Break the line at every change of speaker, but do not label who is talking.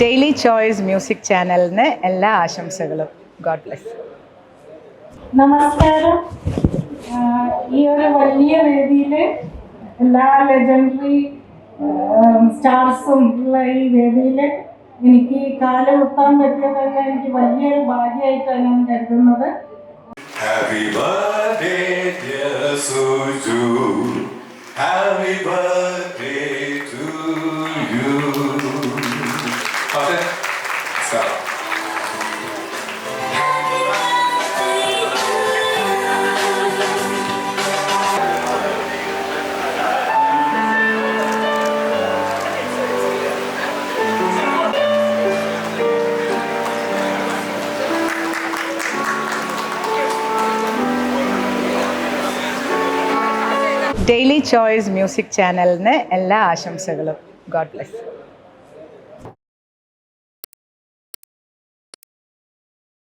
Daily choice music ചാനലിന് എല്ലാ ആശംസകളും. ഗോഡ് ബ്ലെസ്
നമസ്കാരം. ഈ ഒരു വലിയ വേദിയിൽ എല്ലാ ലെജൻഡറി സ്റ്റാർസും ഉള്ള ഈ വേദിയിൽ എനിക്ക് കാലുകുത്താൻ പറ്റിയത് തന്നെ എനിക്ക് വലിയൊരു ഭാഗ്യമായിട്ടാണ് ഞാൻ കരുതുന്നത്.
Happy birthday, dear Suju. Happy birthday. Okay, stop.
Daily choice music ചാനലിന് എല്ലാ ആശംസകളും. God bless